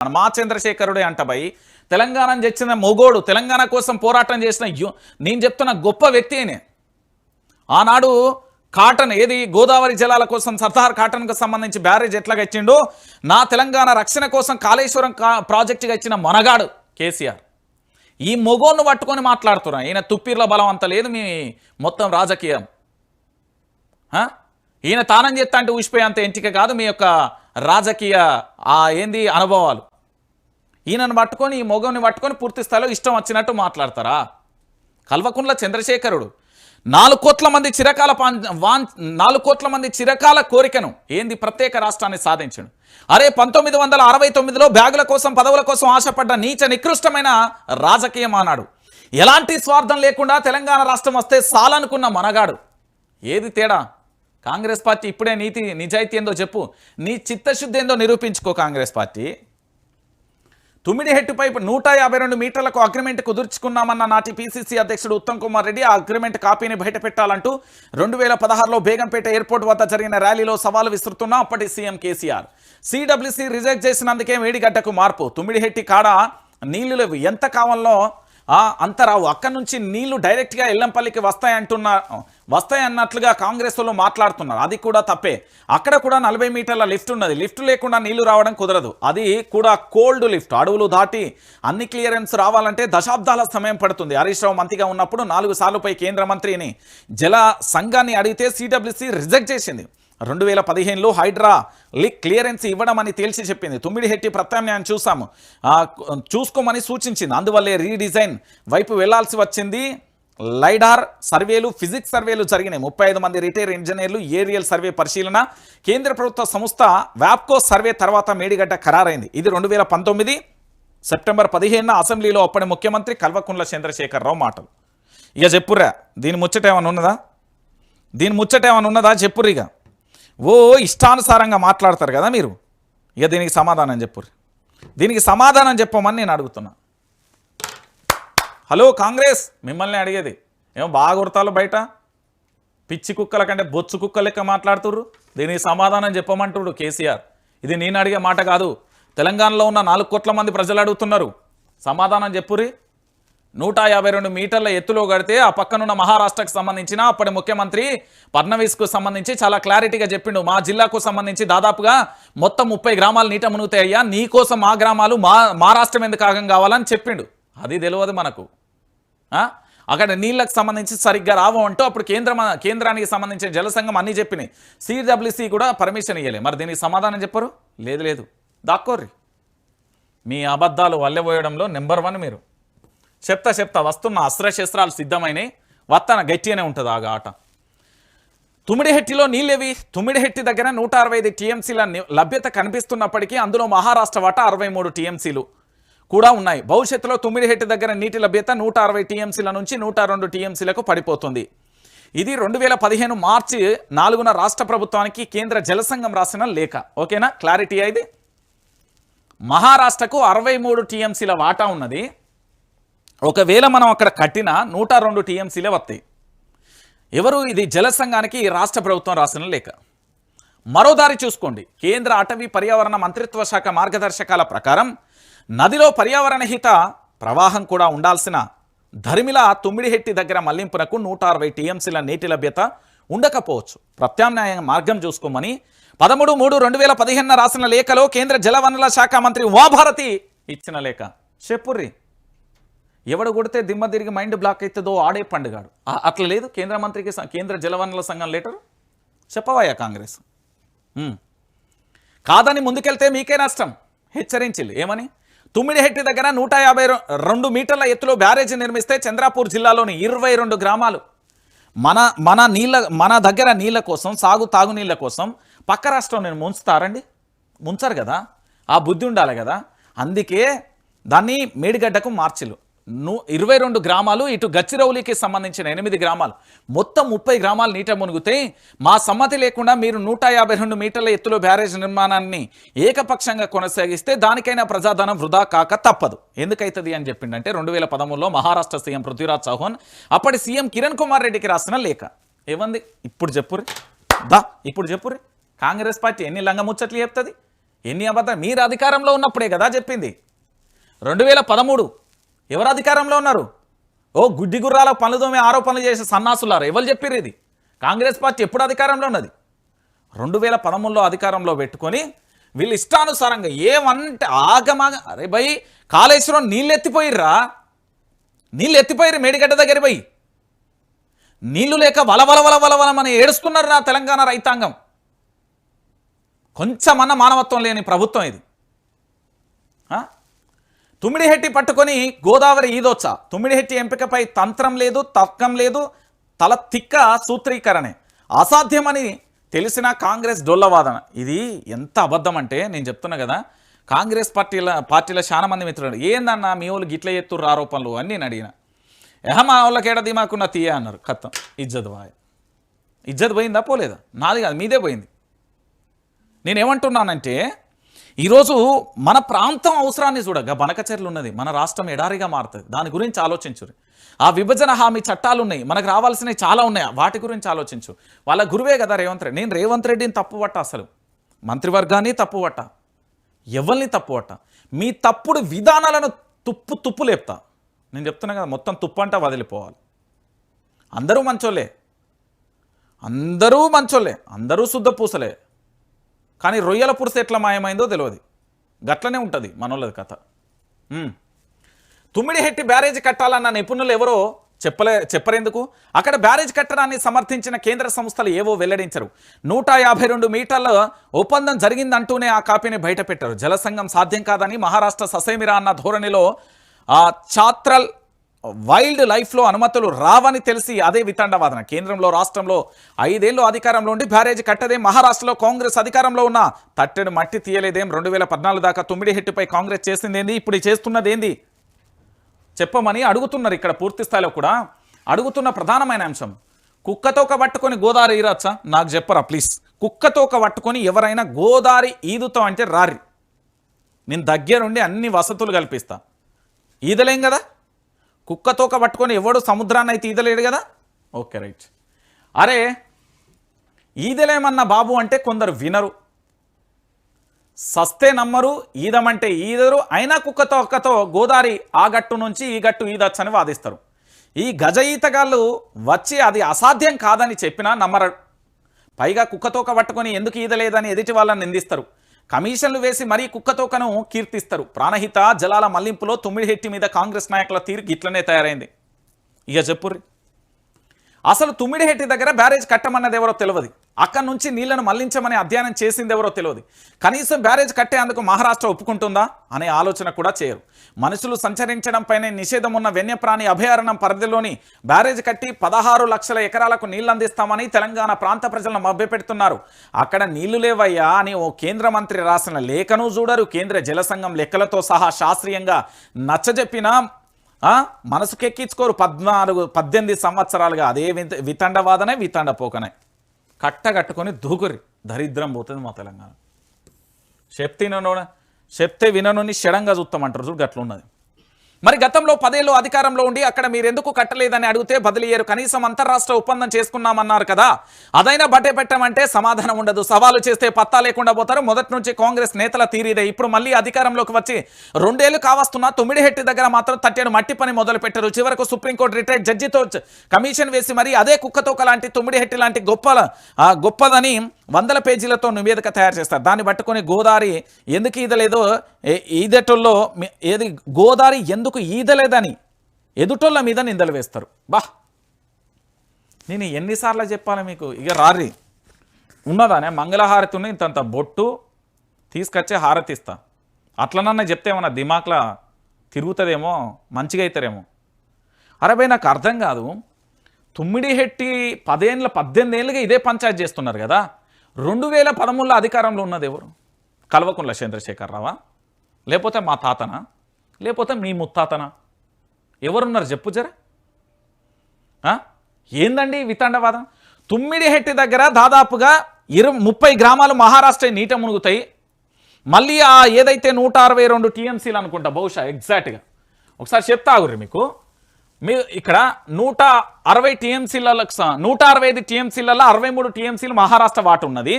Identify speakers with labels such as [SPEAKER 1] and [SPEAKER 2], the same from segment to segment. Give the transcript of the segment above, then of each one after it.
[SPEAKER 1] మన మా చంద్రశేఖరుడే అంట భయ్ తెలంగాణ తెచ్చిన మొగోడు తెలంగాణ కోసం పోరాటం చేసిన నేను చెప్తున్న గొప్ప వ్యక్తి ఆయనే ఆనాడు కాటన్ ఏది గోదావరి జలాల కోసం సర్దార్ కాటన్కు సంబంధించి బ్యారేజ్ ఎట్లా ఇచ్చిండో నా తెలంగాణ రక్షణ కోసం కాళేశ్వరం కా- ప్రాజెక్టుగా ఇచ్చిన మనగాడు కేసీఆర్. ఈ మొగోళ్ళు పట్టుకొని మాట్లాడుతున్నా. ఈయన తుప్పీర్ల బలం అంత లేదు మీ మొత్తం రాజకీయం. ఈయన తానం చేస్తా అంటే ఊసిపోయేంత ఎంటిక కాదు మీ యొక్క రాజకీయ ఆ ఏంది అనుభవాలు. ఈయనను పట్టుకొని ఈ మొగని పట్టుకొని పూర్తి స్థాయిలో ఇష్టం వచ్చినట్టు మాట్లాడతారా? కల్వకుంట్ల చంద్రశేఖరుడు. నాలుగు కోట్ల మంది చిరకాల పాన్- వాన్ నాలుగు కోట్ల మంది చిరకాల కోరికను ఏంది ప్రత్యేక రాష్ట్రాన్ని సాధించడు? అరే పంతొమ్మిది వందల అరవై తొమ్మిదిలో బ్యాగుల కోసం పదవుల కోసం ఆశపడ్డ నీచ నికృష్టమైన రాజకీయం అన్నాడు ఎలాంటి స్వార్థం లేకుండా తెలంగాణ రాష్ట్రం వస్తే సాలనుకున్న మనగాడు. ఏది తేడా? కాంగ్రెస్ పార్టీ ఇప్పుడే నీతి నిజాయితీ ఏందో చెప్పు. నీ చిత్తశుద్ధి ఏందో నిరూపించుకో కాంగ్రెస్ పార్టీ. తుమ్మిడిహెట్టుపై నూట యాభై రెండు మీటర్లకు అగ్రిమెంట్ కుదుర్చుకున్నామన్న నాటి పీసీసీ అధ్యక్షుడు ఉత్తమ్ కుమార్ రెడ్డి ఆ అగ్రిమెంట్ కాపీని బయటపెట్టాలంటూ రెండు వేల పదహారులో బేగంపేట ఎయిర్పోర్ట్ వద్ద జరిగిన ర్యాలీలో సవాలు విసురుతున్న అప్పటి సీఎం కేసీఆర్. సిడబ్ల్యూసీ రిజెక్ట్ చేసినందుకే వేడిగడ్డకు మార్పు. తుమ్మిడిహెట్టి కాడ నీళ్ళు లేవు. ఎంత కావాలో అంతరావు అంత రావు. అక్కడి నుంచి నీళ్ళు డైరెక్ట్గా ఎల్లంపల్లికి వస్తాయంటున్న వస్తాయన్నట్లుగా కాంగ్రెస్ వాళ్ళు మాట్లాడుతున్నారు. అది కూడా తప్పే. అక్కడ కూడా నలభై మీటర్ల లిఫ్ట్ ఉన్నది. లిఫ్ట్ లేకుండా నీళ్ళు రావడం కుదరదు. అది కూడా కోల్డ్ లిఫ్ట్. అడవులు దాటి అన్ని క్లియరెన్స్ రావాలంటే దశాబ్దాల సమయం పడుతుంది. హరీష్ రావు మంత్రిగా ఉన్నప్పుడు నాలుగు సార్లుపై కేంద్ర మంత్రిని జల సంఘాన్ని అడిగితే సిడబ్ల్యూసీ రిజెక్ట్ చేసింది. రెండు వేల పదిహేనులో హైడ్రా లిక్ క్లియరెన్స్ ఇవ్వడం అని తేల్చి చెప్పింది. తుమ్మిడిహెట్టి ప్రత్యామ్నాయం చూసాము చూసుకోమని సూచించింది. అందువల్లే రీడిజైన్ వైపు వెళ్ళాల్సి వచ్చింది. లైడార్ సర్వేలు ఫిజిక్స్ సర్వేలు జరిగినాయి. ముప్పై ఐదు మంది రిటైర్ ఇంజనీర్లు ఏరియల్ సర్వే పరిశీలన. కేంద్ర ప్రభుత్వ సంస్థ వ్యాప్కో సర్వే తర్వాత మేడిగడ్డ ఖరారైంది. ఇది రెండు వేల పంతొమ్మిది సెప్టెంబర్ పదిహేనున అసెంబ్లీలో అప్పటి ముఖ్యమంత్రి కల్వకుంట్ల చంద్రశేఖరరావు మాటలు. ఇక చెప్పుర్రా దీని ముచ్చట ఏమైనా ఉన్నదా? దీని ముచ్చట ఏమైనా ఉన్నదా? చెప్పుర్రు ఇక. ఓ ఇష్టానుసారంగా మాట్లాడతారు కదా మీరు. ఇక దీనికి సమాధానం చెప్పుర్రు. దీనికి సమాధానం చెప్పమని నేను అడుగుతున్నా. హలో కాంగ్రెస్ మిమ్మల్ని అడిగేది. ఏమో బాగా కొడతారు బయట. పిచ్చి కుక్కల కంటే బొచ్చు కుక్క లెక్క మాట్లాడుతుర్రు. దీనికి సమాధానం చెప్పమంటుడు కేసీఆర్. ఇది నేను అడిగే మాట కాదు. తెలంగాణలో ఉన్న నాలుగు కోట్ల మంది ప్రజలు అడుగుతున్నారు. సమాధానం చెప్పురి. నూట యాభై రెండు మీటర్ల ఎత్తులో కడితే ఆ పక్కనున్న మహారాష్ట్రకు సంబంధించిన అప్పటి ముఖ్యమంత్రి ఫడ్నవీస్కు సంబంధించి చాలా క్లారిటీగా చెప్పిండు. మా జిల్లాకు సంబంధించి దాదాపుగా మొత్తం ముప్పై గ్రామాలు నీట మునుగుతాయ్యా నీ కోసం మా గ్రామాలు మా మా రాష్ట్రం ఎందుకు ఆగం కావాలని చెప్పిండు. అది తెలియదు మనకు. అక్కడ నీళ్ళకు సంబంధించి సరిగ్గా రావు అంటూ అప్పుడు కేంద్ర కేంద్రానికి సంబంధించిన జలసంఘం అన్నీ చెప్పినాయి. సిడబ్ల్యూసి కూడా పర్మిషన్ ఇవ్వలే మరి దీనికి సమాధానం చెప్పరు? లేదు లేదు. దాక్కోర్రి. మీ అబద్ధాలు వల్లెబోయడంలో నెంబర్ వన్ మీరు. చెప్తా చెప్తా వస్తున్న అస్త్రశస్త్రాలు సిద్ధమైనవి వత్తన గట్టిగానే ఉంటుంది ఆ ఆట. తుమిడిహెట్టిలో నీళ్ళేవి? తుమిడిహెట్టి దగ్గర నూట అరవై ఐదు టీఎంసీల లభ్యత కనిపిస్తున్నప్పటికీ అందులో మహారాష్ట్ర వాటా అరవై మూడు టీఎంసీలు. కూడా ఉన్నాయి. భవిష్యత్తులో తుమ్మిడిహెట్టి దగ్గర నీటి లభ్యత నూట అరవై టీఎంసీల నుంచి నూట రెండు టీఎంసీలకు పడిపోతుంది. ఇది రెండు వేల పదిహేను మార్చి నాలుగున రాష్ట్ర ప్రభుత్వానికి కేంద్ర జలసంఘం రాసిన లేఖ. ఓకేనా? క్లారిటీ ఇది మహారాష్ట్రకు అరవై మూడు టీఎంసీల వాటా ఉన్నది. ఒకవేళ మనం అక్కడ కట్టిన నూట రెండు టీఎంసీలే వస్తాయి. ఎవరు ఇది జలసంఘానికి ఈ రాష్ట్ర ప్రభుత్వం రాసిన లేఖ? మరో దారి చూసుకోండి. కేంద్ర అటవీ పర్యావరణ మంత్రిత్వ శాఖ మార్గదర్శకాల ప్రకారం నదిలో పర్యావరణ హిత ప్రవాహం కూడా ఉండాల్సిన ధర్మిల తుమ్మిడిహెట్టి దగ్గర మళ్ళింపునకు నూట అరవై టీఎంసీల నీటి లభ్యత ఉండకపోవచ్చు. ప్రత్యామ్నాయ మార్గం చూసుకోమని పదమూడు మూడు రెండు వేల పదిహేనున రాసిన లేఖలో కేంద్ర జలవనరుల శాఖ మంత్రి ఉమాభారతి ఇచ్చిన లేఖ. చెప్పుర్రి. ఎవడు కొడితే దిమ్మ తిరిగి మైండ్ బ్లాక్ అవుతుందో ఆడే పండుగాడు. అట్లా లేదు. కేంద్ర మంత్రికి కేంద్ర జలవనరుల సంఘం లెటర్ చెప్పవాయా కాంగ్రెస్. కాదని ముందుకెళ్తే మీకే నష్టం. హెచ్చరించింది ఏమని? తుమ్మిడిహెట్టి దగ్గర నూట యాభై రెండు మీటర్ల ఎత్తులో బ్యారేజ్ నిర్మిస్తే చంద్రాపూర్ జిల్లాలోని ఇరవై రెండు గ్రామాలు. మన మన నీళ్ళ మన దగ్గర నీళ్ళ కోసం సాగు తాగునీళ్ళ కోసం పక్క రాష్ట్రం నేను ముంచుతారండి? ముంచరు కదా? ఆ బుద్ధి ఉండాలి కదా? అందుకే దాన్ని మేడిగడ్డకు మార్చిలు ను ఇరవై రెండు గ్రామాలు ఇటు గచ్చిరౌలికి సంబంధించిన ఎనిమిది గ్రామాలు. మొత్తం ముప్పై గ్రామాలు నీట మునిగితే మా సమ్మతి లేకుండా మీరు నూట యాభై రెండు మీటర్ల ఎత్తులో బ్యారేజ్ నిర్మాణాన్ని ఏకపక్షంగా కొనసాగిస్తే దానికైనా ప్రజాధనం వృధా కాక తప్పదు. ఎందుకైతుంది అని చెప్పిండంటే రెండు వేల పదమూడులో మహారాష్ట్ర సీఎం పృథ్వీరాజ్ చౌహాన్ అప్పటి సీఎం కిరణ్ కుమార్ రెడ్డికి రాసిన లేఖ. ఏమంది ఇప్పుడు చెప్పుర్రి. దా ఇప్పుడు చెప్పుర్రి. కాంగ్రెస్ పార్టీ ఎన్ని లంగ ముచ్చట్లు చెప్తుంది? ఎన్ని అబద్ధాలు మీరు అధికారంలో ఉన్నప్పుడే కదా చెప్పింది. రెండు వేల పదమూడు ఎవరు అధికారంలో ఉన్నారు? ఓ గుడ్డి గుర్రాల పనులతోమే ఆరోపణలు చేసే సన్నాసులారు ఎవరు చెప్పారు ఇది? కాంగ్రెస్ పార్టీ ఎప్పుడు అధికారంలో ఉన్నది? రెండు వేల పదమూడులో అధికారంలో పెట్టుకొని వీళ్ళు ఇష్టానుసారంగా ఏమంటే ఆగమాగ అరే భయ్ కాళేశ్వరం నీళ్ళు ఎత్తిపోయిర్రా నీళ్ళు ఎత్తిపోయారు మేడిగడ్డ దగ్గర పోయి నీళ్ళు లేక వలవల వల వల వలమని ఏడుస్తున్నారు నా తెలంగాణ రైతాంగం. కొంచెమన్న మానవత్వం లేని ప్రభుత్వం ఇది. తుమ్మిడిహెట్టి పట్టుకొని గోదావరి ఈదొచ్చా. తుమ్మిడిహెట్టి ఎంపికపై తంత్రం లేదు తర్కం లేదు తల తిక్క సూత్రీకరణే. అసాధ్యమని తెలిసిన కాంగ్రెస్ డొల్లవాదన ఇది ఎంత అబద్ధం అంటే నేను చెప్తున్నా కదా కాంగ్రెస్ పార్టీల పార్టీల చాలా మంది మిత్రులు ఏందన్నా మీ వాళ్ళు గిట్ల ఎత్తుర్రు ఆరోపణలు? అని నేను అడిగిన. ఎహ మా వాళ్ళకి ఏడ దిమాకున్న తీయ? అన్నారు కత్తం. ఇజ్జత్ బాయ్. ఇజ్జత్ పోయిందా? పోలేదా? నాది కాదు మీదే పోయింది. నేనేమంటున్నానంటే ఈరోజు మన ప్రాంతం అవసరాన్ని చూడగా బనకచెర్లు ఉన్నది. మన రాష్ట్రం ఎడారిగా మారుతుంది. దాని గురించి ఆలోచించురు ఆ విభజన హామీ చట్టాలు ఉన్నాయి మనకు రావాల్సినవి చాలా ఉన్నాయి. వాటి గురించి ఆలోచించు. వాళ్ళ గురువే కదా రేవంత్ రెడ్డి. నేను రేవంత్ రెడ్డిని తప్పుపట్ట అసలు. మంత్రివర్గాన్ని తప్పుపట్ట. ఎవరిని తప్పుపట్ట? మీ తప్పుడు విధానాలను తుప్పు తుప్పు లేపుతా. నేను చెప్తున్నా కదా మొత్తం తుప్పు అంటే వదిలిపోవాలి. అందరూ మంచోళ్ళే. అందరూ మంచోళ్ళే. అందరూ శుద్ధ పూసలే కానీ రొయ్యల పురుస ఎట్లా మాయమైందో తెలియదు గట్లనే ఉంటుంది మనోళ్ళది కథ. తుమ్మిడిహెట్టి బ్యారేజ్ కట్టాలన్న నిపుణులు ఎవరో చెప్పలే చెప్పరేందుకు? అక్కడ బ్యారేజ్ కట్టడాన్ని సమర్థించిన కేంద్ర సంస్థలు ఏవో వెల్లడించరు. నూట యాభై రెండు మీటర్ల ఒప్పందం జరిగిందంటూనే ఆ కాపీని బయటపెట్టారు. జలసంఘం సాధ్యం కాదని మహారాష్ట్ర ససేమిరా అన్న ధోరణిలో ఆ చాత్రల్ వైల్డ్ లైఫ్లో అనుమతులు రావని తెలిసి అదే వితండవాదన. కేంద్రంలో రాష్ట్రంలో ఐదేళ్ళు అధికారంలో ఉండి బ్యారేజ్ కట్టదే మహారాష్ట్రలో కాంగ్రెస్ అధికారంలో ఉన్న తట్టెడు మట్టి తీయలేదేం? రెండు వేల పద్నాలుగు దాకా తొమ్మిది హెట్టుపై కాంగ్రెస్ చేసిందేంది? ఇప్పుడు చేస్తున్నది ఏంది చెప్పమని అడుగుతున్నారు ఇక్కడ పూర్తి స్థాయిలో కూడా. అడుగుతున్న ప్రధానమైన అంశం కుక్కతోక పట్టుకొని గోదావరి ఈరచ్చా? నాకు చెప్పరా ప్లీజ్. కుక్కతోక పట్టుకొని ఎవరైనా గోదావరి ఈదుతాం అంటే రారి. నేను దగ్గరుండి అన్ని వసతులు కల్పిస్తా. ఈదలేం కదా? కుక్కతోక పట్టుకొని ఎవడు సముద్రాన్ని అయితే ఈదలేడు కదా? Okay right. అరే ఈదలేమన్న బాబు అంటే కొందరు వినరు. సస్తే నమ్మరు ఈదమంటే ఈదరు అయినా కుక్కతో గోదావరి ఆ గట్టు నుంచి ఈ గట్టు ఈదొచ్చని వాదిస్తారు. ఈ గజ ఈతగాళ్ళు వచ్చి అది అసాధ్యం కాదని చెప్పినా నమ్మరు. పైగా కుక్కతోక పట్టుకొని ఎందుకు ఈదలేదని ఎదుటి వాళ్ళని నిందిస్తారు. కమిషన్లు వేసి మరీ కుక్కతోకను కీర్తిస్తారు. ప్రాణహిత జలాల మళ్ళింపులో తుమ్మిడిహెట్టి మీద కాంగ్రెస్ నాయకుల తీరు ఇట్లనే తయారైంది. ఇక చెప్పుర్రి. అసలు తుమ్మిడిహెట్టి దగ్గర బ్యారేజ్ కట్టమన్నది ఎవరో తెలియదు అక్కడి నుంచి నీళ్ళను మళ్ళించమని అధ్యయనం చేసింది ఎవరో తెలియదు. కనీసం బ్యారేజ్ కట్టేందుకు మహారాష్ట్ర ఒప్పుకుంటుందా? అనే ఆలోచన కూడా చేయరు. మనుషులు సంచరించడంపైనే నిషేధం ఉన్న వన్యప్రాణి అభయారణ్యం పరిధిలోని బ్యారేజ్ కట్టి పదహారు లక్షల ఎకరాలకు నీళ్ళు అందిస్తామని తెలంగాణ ప్రాంత ప్రజలను మభ్యపెడుతున్నారు. అక్కడ నీళ్ళు లేవయ్యా అని ఓ కేంద్ర మంత్రి రాసిన లేఖను చూడరు. కేంద్ర జలసంఘం లెక్కలతో సహా శాస్త్రీయంగా నచ్చజెప్పిన మనసుకెక్కించుకోరు. పద్నాలుగు పద్దెనిమిది సంవత్సరాలుగా అదే వితండవాదనే వితండపోకనే. కట్టగట్టుకొని కట్ట కట్టుకొని దూకురి దరిద్రం పోతుంది మా తెలంగాణ. చెప్తే వినను చెప్తే విననుని షడంగా చూస్తామంటారు. చూడు గట్లున్నది. మరి గతంలో పదేళ్ళు అధికారంలో ఉండి అక్కడ మీరెందుకు కట్టలేదని అడిగితే బదిలీయరు కనీసం అంతర్రాష్ట్ర ఒప్పందం చేసుకున్నామన్నారు కదా. అదైనా బట్టే పెట్టమంటే సమాధానం ఉండదు. సవాలు చేస్తే పత్తా లేకుండా పోతారు. మొదటి నుంచి కాంగ్రెస్ నేతల తీరిదే. ఇప్పుడు మళ్ళీ అధికారంలోకి వచ్చి రెండేళ్ళు కావస్తున్నా తొమ్మిడిహెట్టి దగ్గర మాత్రం తట్టేడు మట్టి పని మొదలు పెట్టారు. చివరకు సుప్రీంకోర్టు రిటైర్డ్ జడ్జితో కమిషన్ వేసి మరి అదే కుక్కతోక లాంటి తొమ్మిడిహెట్టి లాంటి గొప్ప గొప్పదని వందల పేజీలతో నివేదిక తయారు చేస్తారు. దాన్ని పట్టుకొని గోదావరి ఎందుకు ఈదలేదో ఏ- ఈదటోల్లో ఏది గోదావరి ఎందుకు ఈదలేదని ఎదుటోళ్ళ మీద నిందలు వేస్తారు. బా! నేను ఎన్నిసార్లు చెప్పాలి మీకు? ఇక రారి ఉన్నదానే మంగళహారతి ఉన్న ఇంతంత బొట్టు తీసుకొచ్చే హారతి ఇస్తా అట్లనన్నా చెప్తే ఏమన్నా దిమాక్లా తిరుగుతుందేమో మంచిగా అవుతారేమో అరే నాకు అర్థం కాదు. తుమ్మిడిహెట్టి పదేళ్ళ పద్దెనిమిది ఏళ్ళుగా ఇదే పంచాయతీ చేస్తున్నారు కదా. రెండు వేల పదమూడులో అధికారంలో ఉన్నది ఎవరు? కల్వకుంట్ల చంద్రశేఖరరావా? లేకపోతే మా తాతనా? లేకపోతే మీ ముత్తాతనా? ఎవరున్నారు చెప్పు జర? ఏందండి వితండవాదం? తుమ్మిడిహెట్టి దగ్గర దాదాపుగా ఇరు ముప్పై గ్రామాలు మహారాష్ట్ర నీట మునుగుతాయి. మళ్ళీ ఆ ఏదైతే నూట అరవై రెండు టీఎంసీలు అనుకుంటా బహుశా ఎగ్జాక్ట్గా ఒకసారి చెప్తా ఆగుర్రి మీకు. మీ ఇక్కడ నూట అరవై టీఎంసీలకు నూట అరవై ఐదు టీఎంసీలలో అరవై మూడు టీఎంసీలు మహారాష్ట్ర వాట ఉన్నది.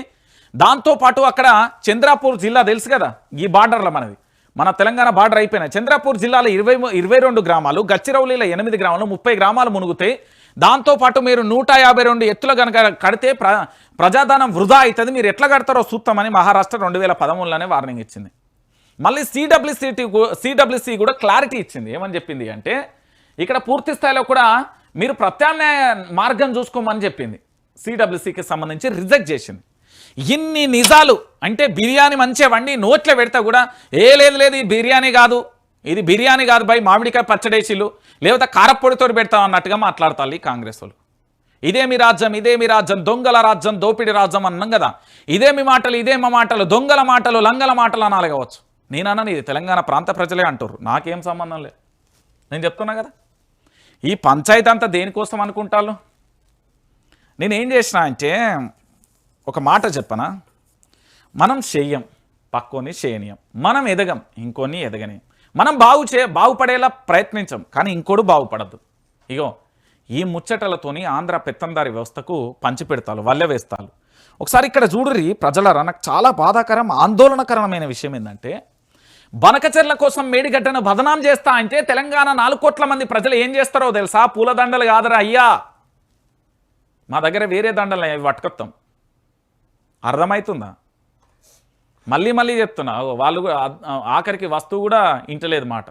[SPEAKER 1] దాంతోపాటు అక్కడ చంద్రాపూర్ జిల్లా తెలుసు కదా? ఈ బార్డర్లో మనది మన తెలంగాణ బార్డర్ అయిపోయినాయి. చంద్రాపూర్ జిల్లాలో ఇరవై ఇరవై రెండు గ్రామాలు గచ్చిరౌలిలో ఎనిమిది గ్రామాలు ముప్పై గ్రామాలు మునుగుతాయి. దాంతోపాటు మీరు నూట యాభై రెండు ఎత్తుల కనుక కడితే ప్ర ప్రజాధనం వృధా అవుతుంది. మీరు ఎట్లా కడతారో చూస్తామని మహారాష్ట్ర రెండు వేల పదమూడులోనే వార్నింగ్ ఇచ్చింది. మళ్ళీ సిడబ్ల్యూసి సిడబ్ల్యూసి కూడా క్లారిటీ ఇచ్చింది. ఏమని చెప్పింది అంటే ఇక్కడ పూర్తి స్థాయిలో కూడా మీరు ప్రత్యామ్నాయ మార్గం చూసుకోమని చెప్పింది. సిడబ్ల్యూసికి సంబంధించి రిజెక్ట్ చేసింది. ఇన్ని నిజాలు అంటే బిర్యానీ మంచిగా వండి నోట్లో పెడతా కూడా ఏ లేదు లేదు ఇది బిర్యానీ కాదు ఇది బిర్యానీ కాదు బై మామిడికాయ పచ్చడేసిలు లేకపోతే కారప్పొడితో పెడతాం అన్నట్టుగా మాట్లాడతారు ఈ కాంగ్రెస్ వాళ్ళు. ఇదేమి రాజ్యం ఇదేమి రాజ్యం దొంగల రాజ్యం దోపిడి రాజ్యం అన్నాం కదా. ఇదేమి మాటలు ఇదేమి మాటలు దొంగల మాటలు లంగల మాటలు అనాలి కావచ్చు. నేనన్నాను ఇది తెలంగాణ ప్రాంత ప్రజలే అంటారు నాకేం సంబంధం లేదు. నేను చెప్తున్నా కదా? ఈ పంచాయతీ అంతా దేనికోసం అనుకుంటాను నేనేం చేసిన అంటే ఒక మాట చెప్పనా? మనం చెయ్యం పక్కోని చేయనీయం. మనం ఎదగం ఇంకోని ఎదగని మనం బాగు చే బాగుపడేలా ప్రయత్నించం కానీ ఇంకోడు బాగుపడద్దు ఇగో ఈ ముచ్చటలతోని ఆంధ్ర పెత్తందారి వ్యవస్థకు పంచిపెడతారు వల్లె వేస్తారు ఒకసారి ఇక్కడ చూడురి ప్రజలరా నాకు చాలా బాధాకరం ఆందోళనకరమైన విషయం ఏంటంటే బనకచెర్ల కోసం మేడిగడ్డను బదనాం చేస్తా అంటే తెలంగాణ నాలుగు కోట్ల మంది ప్రజలు ఏం చేస్తారో తెలుసా? పూలదండలు కాదరా అయ్యా. మా దగ్గర వేరే దండలు అవి పట్టుకొస్తాం. అర్థమవుతుందా మళ్ళీ మళ్ళీ చెప్తున్నా. ఓ వాళ్ళు కూడా ఆఖరికి వస్తువు కూడా ఇంటలేదు మాట.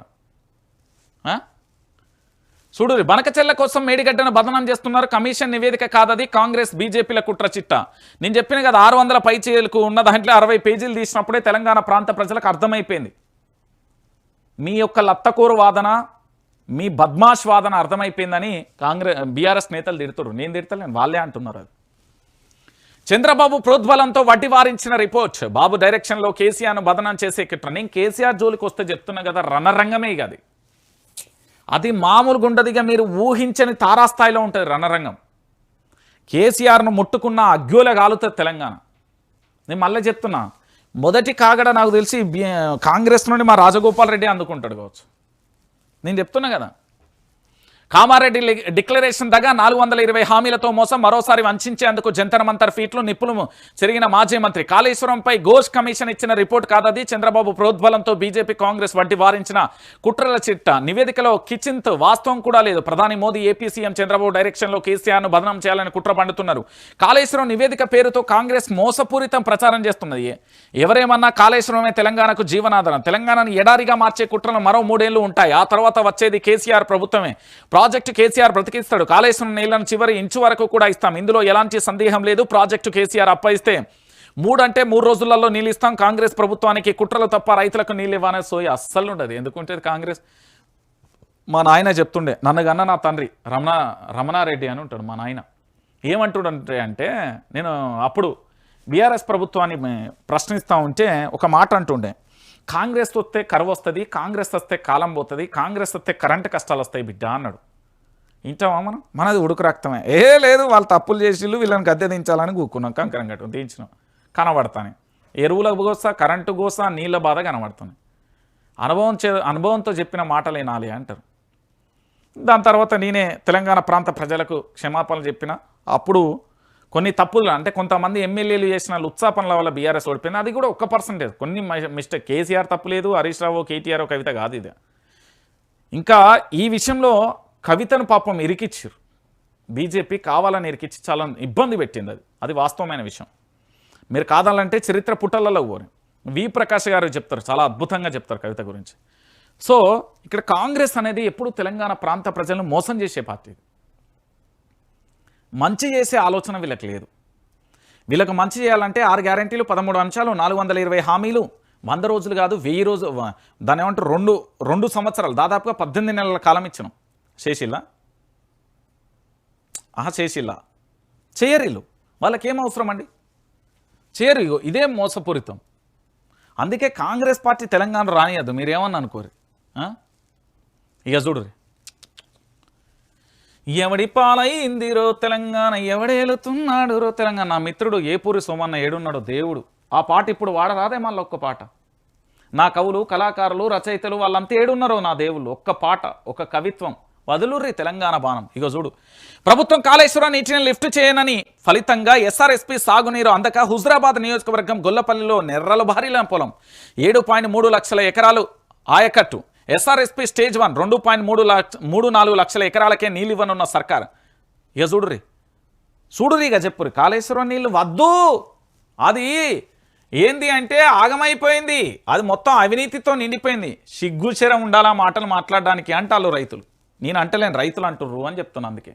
[SPEAKER 1] చూడు బనకచెల్ల కోసం మేడిగడ్డను బదనం చేస్తున్నారు. కమిషన్ నివేదిక కాదది కాంగ్రెస్ బీజేపీల కుట్ర చిట్ట. నేను చెప్పిన కదా ఆరు వందల పైచీలకు ఉన్న దాంట్లో అరవై పేజీలు తీసినప్పుడే తెలంగాణ ప్రాంత ప్రజలకు అర్థమైపోయింది. మీ యొక్క లత్తకూరు వాదన మీ బద్మాష్ వాదన అర్థమైపోయిందని కాంగ్రెస్ బీఆర్ఎస్ నేతలు తిడుతున్నారు నేను తిడతలేను వాళ్ళే అంటున్నారు అది. చంద్రబాబు ప్రోద్బలంతో వడ్డీ వారించిన రిపోర్ట్. బాబు డైరెక్షన్లో కేసీఆర్ను బదనం చేసే కిట్ర నేను కేసీఆర్ జోలికి వస్తే చెప్తున్నా కదా రణరంగమే ఇక అది. అది మామూలుగా మీరు ఊహించని తారాస్థాయిలో ఉంటుంది రణరంగం. కేసీఆర్ను ముట్టుకున్న అగ్గుల కాలుతుంది తెలంగాణ. నేను మళ్ళీ చెప్తున్నా మొదటి కాగడ నాకు తెలిసి కాంగ్రెస్ నుండి మా రాజగోపాల్ రెడ్డి అందుకుంటాడు కావచ్చు. నేను చెప్తున్నా కదా. కామారెడ్డి డిక్లరేషన్ దగ్గర నాలుగు వందల ఇరవై హామీలతో మోసం మరోసారి వంచేందుకు జంతర్ మంతర్ ఫీట్లు నిప్పులు చెరిగిన మాజీ మంత్రి. కాళేశ్వరంపై ఘోష్ కమిషన్ ఇచ్చిన రిపోర్ట్ కాదది. చంద్రబాబు ప్రోద్బలంతో బీజేపీ కాంగ్రెస్ వడ్డీ వారించిన కుట్రల చిట్ట. నివేదికలో కిచింత్ వాస్తవం కూడా లేదు. ప్రధాని మోదీ ఏపీ సీఎం చంద్రబాబు డైరెక్షన్లో కేసీఆర్ను బదనం చేయాలని కుట్ర పండుతున్నారు. కాళేశ్వరం నివేదిక పేరుతో కాంగ్రెస్ మోసపూరితం ప్రచారం చేస్తున్నది. ఎవరేమన్నా కాళేశ్వరమే తెలంగాణకు జీవనాధారం. తెలంగాణను ఎడారిగా మార్చే కుట్రలు మరో మూడేళ్ళు ఉంటాయి. ఆ తర్వాత వచ్చేది కేసీఆర్ ప్రభుత్వమే. ప్రాజెక్టు కేసీఆర్ బ్రతికిస్తాడు. కాళేశ్వరం నీళ్ళను చివరి ఇంచు వరకు కూడా ఇస్తాం. ఇందులో ఎలాంటి సందేహం లేదు. ప్రాజెక్టు కేసీఆర్ అప్పయిస్తే మూడంటే మూడు రోజులలో నీళ్ళు ఇస్తాం. కాంగ్రెస్ ప్రభుత్వానికి కుట్రలు తప్ప రైతులకు నీళ్ళు ఇవ్వనే సోయి అస్సలు ఉండదు. ఎందుకుంటే కాంగ్రెస్? మా నాయన చెప్తుండే నన్నుగన్న నా తండ్రి రమణ రమణారెడ్డి అని ఉంటాడు మా నాయన. ఏమంటుండే అంటే నేను అప్పుడు బీఆర్ఎస్ ప్రభుత్వాన్ని ప్రశ్నిస్తూ ఉంటే ఒక మాట అంటుండే. కాంగ్రెస్ వస్తే కరువు వస్తుంది కాంగ్రెస్ వస్తే కాలం పోతుంది కాంగ్రెస్ వస్తే కరెంటు కష్టాలు వస్తాయి బిడ్డ అన్నాడు. వింటామా మనం? మనది ఉడుకు రక్తమే. ఏ లేదు వాళ్ళు తప్పులు చేసిళ్ళు వీళ్ళని గద్దె దించాలని కూకున్నాం కంకరం కట్టు దించినాం. కనబడతాను. ఎరువులకు గోసా కరెంటు గోసా నీళ్ళ బాధ కనబడుతుంది. అనుభవం చే అనుభవంతో చెప్పిన మాటలే నాలి అంటారు. దాని తర్వాత నేనే తెలంగాణ ప్రాంత ప్రజలకు క్షమాపణలు చెప్పిన. అప్పుడు కొన్ని తప్పులు అంటే కొంతమంది ఎమ్మెల్యేలు చేసిన ఉత్సాపనల వల్ల బీఆర్ఎస్ ఓడిపోయింది. అది కూడా ఒక్క పర్సెంటేజ్ కొన్ని మిస్టేక్. కేసీఆర్ తప్పు లేదు హరీష్ రావు కేటీఆర్ కవిత కాదు ఇది. ఇంకా ఈ విషయంలో కవితను పాపం ఇరికిచ్చారు. బీజేపీ కావాలని ఇరికిచ్చి చాలా ఇబ్బంది పెట్టింది అది. అది వాస్తవమైన విషయం. మీరు కాదాలంటే చరిత్ర పుటలలో పోరు వి ప్రకాష్ గారు చెప్తారు చాలా అద్భుతంగా చెప్తారు కవిత గురించి. సో ఇక్కడ కాంగ్రెస్ అనేది ఎప్పుడు తెలంగాణ ప్రాంత ప్రజలను మోసం చేసే పార్టీ మంచి చేసే ఆలోచన వీళ్ళకి లేదు. వీళ్ళకి మంచి చేయాలంటే ఆరు గ్యారంటీలు పదమూడు అంశాలు నాలుగు వందల ఇరవై హామీలు వంద రోజులు కాదు వెయ్యి రోజు దాని ఏమంటారు రెండు రెండు సంవత్సరాలు దాదాపుగా పద్దెనిమిది నెలల కాలం ఇచ్చినాం. శేషిల్లా ఆహా శేషిల్లా చేయరు వీళ్ళు వాళ్ళకి ఏం అవసరం అండి చేయరు ఇగో ఇదే మోసపూరితం. అందుకే కాంగ్రెస్ పార్టీ తెలంగాణ రానియద్దు మీరేమన్నా అనుకోరు. ఇక చూడు ఎవడి రో తెలంగాణ ఎవడేలుతున్నాడు రో తెలంగాణ. నా మిత్రుడు ఏపూరి సోమన్న ఏడున్నాడో దేవుడు. ఆ పాట ఇప్పుడు వాడరాదే మళ్ళీ ఒక్క పాట. నా కవులు కళాకారులు రచయితలు వాళ్ళంతా ఏడున్నారో నా దేవుళ్ళు. ఒక్క పాట ఒక కవిత్వం. వదులుర్రి తెలంగాణ బాణం. ఇగో చూడు. ప్రభుత్వం కాళేశ్వరం నీటిని లిఫ్ట్ చేయనని ఫలితంగా ఎస్ఆర్ఎస్పి సాగునీరు అందక హుజరాబాద్ నియోజకవర్గం గొల్లపల్లిలో నెర్రల భారీల పొలం. ఏడు పాయింట్ మూడు లక్షల ఎకరాలు ఆయకట్టు. ఎస్ఆర్ఎస్పి స్టేజ్ వన్ రెండు పాయింట్ మూడు లక్ష మూడు నాలుగు లక్షల ఎకరాలకే నీళ్ళు ఇవ్వనున్న సర్కార్. ఇక చూడుర్రి. చూడురిగా చెప్పురు కాళేశ్వరం నీళ్ళు వద్దు. అది ఏంది అంటే ఆగమైపోయింది. అది మొత్తం అవినీతితో నిండిపోయింది. సిగ్గుచరం ఉండాలా మాటలు మాట్లాడడానికి అంటారు రైతులు. నేను అంటలేను రైతులు అంటుర్రు అని చెప్తున్నా అందుకే.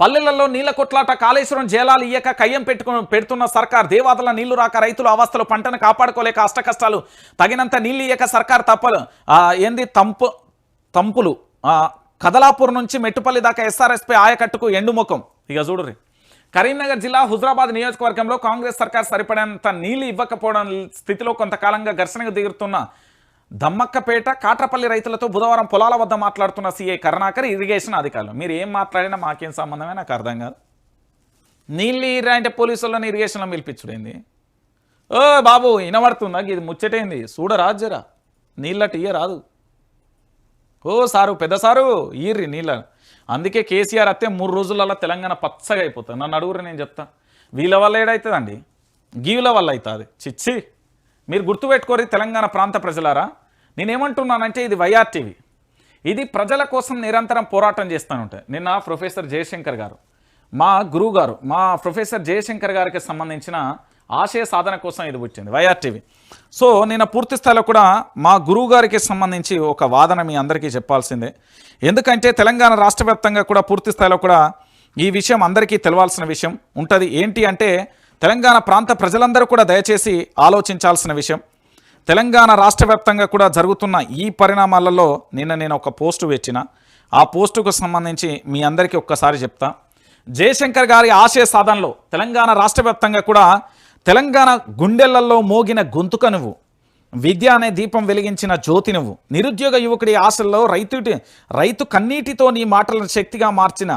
[SPEAKER 1] పల్లెలలో నీళ్ళ కొట్లాట కాళేశ్వరం జేలాలు ఇయ్యక కయ్యం పెట్టుకుని పెడుతున్న సర్కార్ దేవాదల నీళ్ళు రాక రైతులు అవస్థలు పంటను కాపాడుకోలేక అష్టకష్టాలు తగినంత నీళ్ళు ఇయ్యక సర్కార్ తప్పలు ఏంది తంపు తంపులు? కదలాపూర్ నుంచి మెట్టుపల్లి దాకా ఎస్ఆర్ఎస్పై ఆయకట్టుకు ఎండుముఖం. ఇక చూడుర్రి. కరీంనగర్ జిల్లా హుజరాబాద్ నియోజకవర్గంలో కాంగ్రెస్ సర్కార్ సరిపడేంత నీళ్ళు ఇవ్వకపోవడం స్థితిలో కొంతకాలంగా ఘర్షణకు దిగుతున్న దమ్మక్కపేట కాట్రపల్లి రైతులతో బుధవారం పొలాల వద్ద మాట్లాడుతున్న సీఐ కరుణాకర్ ఇరిగేషన్ అధికారులు. మీరు ఏం మాట్లాడినా మాకేం సంబంధమే నాకు అర్థం కాదు. నీళ్ళు ఇరా అంటే ఇరిగేషన్లో పిలిపించుడైంది ఓ బాబు వినబడుతుందా? ఇది ముచ్చటైంది? చూడరా జరా. నీళ్ళట ఇయ్య రాదు. ఓ సారు పెద్ద సారు ఈర్రి నీళ్ళ. అందుకే కేసీఆర్ అత్తే మూడు రోజులలో తెలంగాణ పచ్చగా అయిపోతుంది. నన్ను అడుగురు నేను చెప్తా. వీళ్ళ వల్ల ఏడవుతుందండి గీవుల వల్ల అవుతుంది చిచ్చి. మీరు గుర్తుపెట్టుకోరు తెలంగాణ ప్రాంత ప్రజలారా? నేనేమంటున్నానంటే ఇది వైఆర్టీవీ. ఇది ప్రజల కోసం నిరంతరం పోరాటం చేస్తూనే ఉంటాయి. నిన్న ప్రొఫెసర్ జయశంకర్ గారు మా గురువు గారు మా ప్రొఫెసర్ జయశంకర్ గారికి సంబంధించిన ఆశయ సాధన కోసం ఇది వచ్చింది వైఆర్టీవీ. సో నేను పూర్తి స్థాయిలో కూడా మా గురువు గారికి సంబంధించి ఒక వాదన మీ అందరికీ చెప్పాల్సిందే. ఎందుకంటే తెలంగాణ రాష్ట్ర వ్యాప్తంగా కూడా పూర్తి స్థాయిలో కూడా ఈ విషయం అందరికీ తెలవాల్సిన విషయం ఉంటుంది. ఏంటి అంటే తెలంగాణ ప్రాంత ప్రజలందరూ కూడా దయచేసి ఆలోచించాల్సిన విషయం. తెలంగాణ రాష్ట్ర వ్యాప్తంగా కూడా జరుగుతున్న ఈ పరిణామాలలో నిన్న నేను ఒక పోస్టు పెట్టిన. ఆ పోస్టుకు సంబంధించి మీ అందరికీ ఒక్కసారి చెప్తా. జయశంకర్ గారి ఆశయ సాధనలో తెలంగాణ రాష్ట్ర వ్యాప్తంగా కూడా తెలంగాణ గుండెలలో మోగిన గొంతుక నువ్వు. విద్య అనే దీపం వెలిగించిన జ్యోతి నువ్వు. నిరుద్యోగ యువకుడి ఆశల్లో రైతు రైతు కన్నీటితో నీ మాటలను శక్తిగా మార్చిన